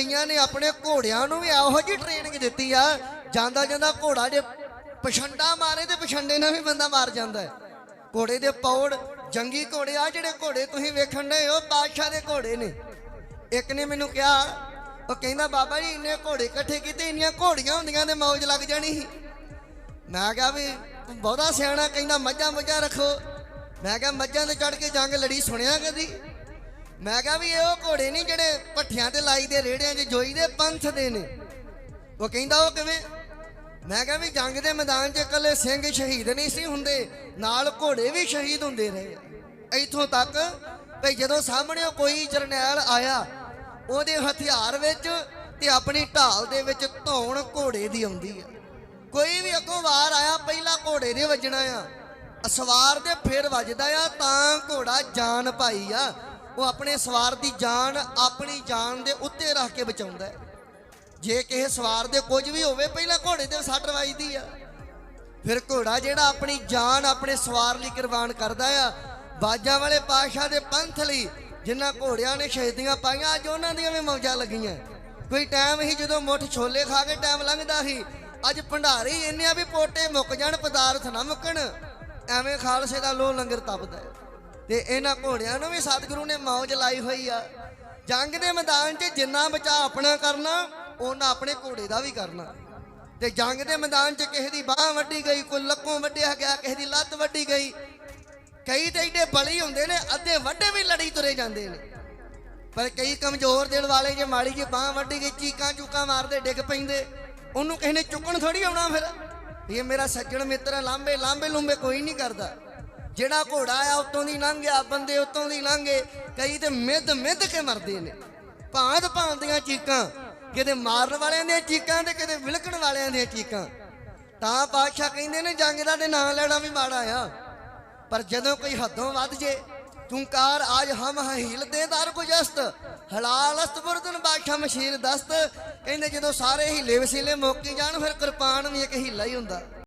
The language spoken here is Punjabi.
ਕਈਆਂ ਨੇ ਆਪਣੇ ਘੋੜਿਆਂ ਨੂੰ ਵੀ ਇਹੋ ਜਿਹੀ ਟ੍ਰੇਨਿੰਗ ਦਿੱਤੀ ਆ। ਜਾਂਦਾ ਜਾਂਦਾ ਘੋੜਾ ਜੇ ਪਛੰਡਾ ਮਾਰੇ ਤੇ ਪਛੰਡੇ ਨਾਲ ਵੀ ਬੰਦਾ ਮਾਰ ਜਾਂਦਾ ਹੈ। ਘੋੜੇ ਦੇ ਪੌੜ, ਜੰਗੀ ਘੋੜੇ ਆ ਜਿਹੜੇ ਘੋੜੇ ਤੁਸੀਂ ਵੇਖਣ ਦੇ ਉਹ ਬਾਦਸ਼ਾਹ ਦੇ ਘੋੜੇ ਨੇ। ਇੱਕ ਨੇ ਮੈਨੂੰ ਕਿਹਾ, ਉਹ ਕਹਿੰਦਾ, ਬਾਬਾ ਜੀ, ਇੰਨੇ ਘੋੜੇ ਇਕੱਠੇ ਕੀਤੇ, ਇੰਨੀਆਂ ਘੋੜੀਆਂ ਹੁੰਦੀਆਂ ਤੇ ਮੌਜ ਲੱਗ ਜਾਣੀ ਸੀ। ਮੈਂ ਕਿਹਾ ਵੀ, ਤੂੰ ਬਹੁਤਾ ਸਿਆਣਾ, ਕਹਿੰਦਾ ਮੱਝਾਂ ਮੱਝਾਂ ਰੱਖੋ। ਮੈਂ ਕਿਹਾ, ਮੱਝਾਂ ਤੇ ਚੜ ਕੇ ਜੰਗ ਲੜੀ, ਸੁਣਿਆ ਕਦੀ? ਮੈਂ ਕਿਹਾ ਵੀ ਇਹ ਉਹ ਘੋੜੇ ਨਹੀਂ ਜਿਹੜੇ ਪੱਠਿਆਂ ਤੇ ਲਾਈ ਦੇ ਰੇੜਿਆਂ 'ਚ ਜੋਈ ਦੇ ਪੰਥ ਦੇ ਨੇ। ਉਹ ਕਹਿੰਦਾ ਉਹ ਕਿਵੇਂ? ਮੈਂ ਕਿਹਾ ਵੀ ਜੰਗ ਦੇ ਮੈਦਾਨ 'ਚ ਇਕੱਲੇ ਸਿੰਘ ਸ਼ਹੀਦ ਨਹੀਂ ਸੀ ਹੁੰਦੇ, ਨਾਲ ਘੋੜੇ ਵੀ ਸ਼ਹੀਦ ਹੁੰਦੇ ਰਹੇ। ਆ। ਇੱਥੋਂ ਤੱਕ ਭਈ ਜਦੋਂ ਸਾਹਮਣੇ ਕੋਈ ਜਰਨੈਲ ਆਇਆ, ਉਹਦੇ ਹਥਿਆਰ ਵਿੱਚ ਤੇ ਆਪਣੀ ਢਾਲ ਦੇ ਵਿੱਚ ਧੌਣ ਘੋੜੇ ਦੀ ਆਉਂਦੀ ਆ। ਕੋਈ ਵੀ ਅੱਗੋਂ ਵਾਰ ਆਇਆ, ਪਹਿਲਾਂ ਘੋੜੇ ਦੇ ਵੱਜਣਾ ਆ। ਅਸਵਾਰ ਦੇ ਫੇਰ ਵੱਜਦਾ ਆ, ਤਾਂ ਘੋੜਾ ਜਾਨ ਪਾਈ ਆ। ਉਹ ਆਪਣੇ ਸਵਾਰ ਦੀ ਜਾਨ, ਆਪਣੀ ਜਾਨ ਦੇ ਉੱਤੇ ਰੱਖ ਕੇ ਬਚਾਉਂਦਾ ਹੈ। ਜੇ ਕਿਸੇ ਸਵਾਰ ਦੇ ਕੁਝ ਵੀ ਹੋਵੇ, ਪਹਿਲਾਂ ਘੋੜੇ 'ਤੇ ਸੱਟ ਵੱਜਦੀ ਆ। ਫਿਰ ਘੋੜਾ ਜਿਹੜਾ ਆਪਣੀ ਜਾਨ, ਆਪਣੇ ਸਵਾਰ ਲਈ ਕੁਰਬਾਨ ਕਰਦਾ ਆ, ਬਾਜਾਂ ਵਾਲੇ ਪਾਸ਼ਾ ਦੇ ਪੰਥ ਲਈ ਜਿਨ੍ਹਾਂ ਘੋੜਿਆਂ ਨੇ ਸ਼ਹੀਦੀਆਂ ਪਾਈਆਂ, ਅੱਜ ਉਹਨਾਂ ਦੀਆਂ ਵੀ ਮੌਜਾਂ ਲੱਗੀਆਂ। ਕੋਈ ਟਾਈਮ ਹੀ ਜਦੋਂ ਮੁੱਠ ਛੋਲੇ ਖਾ ਕੇ ਟਾਈਮ ਲੰਘਦਾ ਸੀ। ਅੱਜ ਭੰਡਾਰੀ ਇੰਨੇ ਆ ਵੀ ਪੋਟੇ ਮੁੱਕ ਜਾਣ, ਪਦਾਰਥ ਨਾ ਮੁੱਕਣ। ਐਵੇਂ ਖਾਲਸੇ ਦਾ ਲੋਹ ਲੰਗਰ ਤਪਦਾ ਹੈ। ਤੇ ਇਹਨਾਂ ਘੋੜਿਆਂ ਨੂੰ ਵੀ ਸਤਿਗੁਰੂ ਨੇ ਮੌਜ ਲਾਈ ਹੋਈ ਆ। ਜੰਗ ਦੇ ਮੈਦਾਨ 'ਚ ਜਿੰਨਾ ਬਚਾ ਆਪਣਾ ਕਰਨਾ ਉਹਨਾਂ ਆਪਣੇ ਘੋੜੇ ਦਾ ਵੀ ਕਰਨਾ। ਤੇ ਜੰਗ ਦੇ ਮੈਦਾਨ 'ਚ ਕਿਸੇ ਦੀ ਬਾਹ ਵੱਢੀ ਗਈ, ਕੋਈ ਲੱਕੋਂ ਵੱਢਿਆ ਗਿਆ, ਕਿਸੇ ਦੀ ਲੱਤ ਵੱਢੀ ਗਈ। ਕਈ ਤੇ ਏਡੇ ਬਲੀ ਹੁੰਦੇ ਨੇ, ਅੱਧੇ ਵੱਡੇ ਵੀ ਲੜੀ ਤੁਰੇ ਜਾਂਦੇ ਨੇ। ਪਰ ਕਈ ਕਮਜ਼ੋਰ ਦਿਲ ਵਾਲੇ ਜੇ ਮਾੜੀ ਜੀ ਬਾਹ ਵੱਢੀ ਗਈ, ਚੀਕਾਂ ਚੂਕਾਂ ਮਾਰਦੇ, ਡਿੱਗ ਪੈਂਦੇ। ਉਹਨੂੰ ਕਿਸੇ ਨੇ ਚੁੱਕਣ ਥੋੜੀ ਆਉਣਾ ਫਿਰ। ਇਹ ਮੇਰਾ ਸੱਜਣ ਮਿੱਤਰ ਹੈ ਲਾਂਬੇ ਲਾਂਬੇ ਲੂੰਬੇ ਕੋਈ ਨਹੀਂ ਕਰਦਾ। ਜਿਹੜਾ ਘੋੜਾ ਆ, ਉਤੋਂ ਦੀ ਲੰਘ ਗਿਆ, ਬੰਦੇ ਉਤੋਂ ਦੀ ਲੰਘੇ ਕਈ ਤੇ ਮਿੱਧ ਮਿੱਧ ਕੇ ਮਰਦੇ ਨੇ। ਭਾਂਤ ਭਾਂਤ ਦੀਆਂ ਚੀਕਾਂ, ਕਿਤੇ ਮਾਰਨ ਵਾਲਿਆਂ ਦੀਆਂ ਚੀਕਾਂ ਤੇ ਕਿਤੇ ਵਿਲਕਣ ਵਾਲਿਆਂ ਦੀਆਂ ਚੀਕਾਂ। ਤਾਂ ਬਾਦਸ਼ਾਹ ਕਹਿੰਦੇ ਨੇ, ਜੰਗ ਦਾ ਤੇ ਨਾਂ ਲੈਣਾ ਵੀ ਮਾੜਾ ਆ। ਪਰ ਜਦੋਂ ਕੋਈ ਹੱਦੋਂ ਵੱਧ ਜੇ ਤੂੰ ਕਾਰ ਆਜ ਹਮ ਹੀਲ ਦੇ ਦਰ ਗੁਜਸਤ। ਹਲਾਲ ਅਸਤ ਬੁਰਦਨ ਬਾਦਸ਼ਾਹ ਮਸ਼ੀਰ ਦਸਤ। ਕਹਿੰਦੇ ਜਦੋਂ ਸਾਰੇ ਹੀਲੇ ਵਸੀਲੇ ਮੁੱਕ ਜਾਣ, ਫਿਰ ਕਿਰਪਾਨ ਵੀ ਇੱਕ ਹੀਲਾ ਹੀ ਹੁੰਦਾ।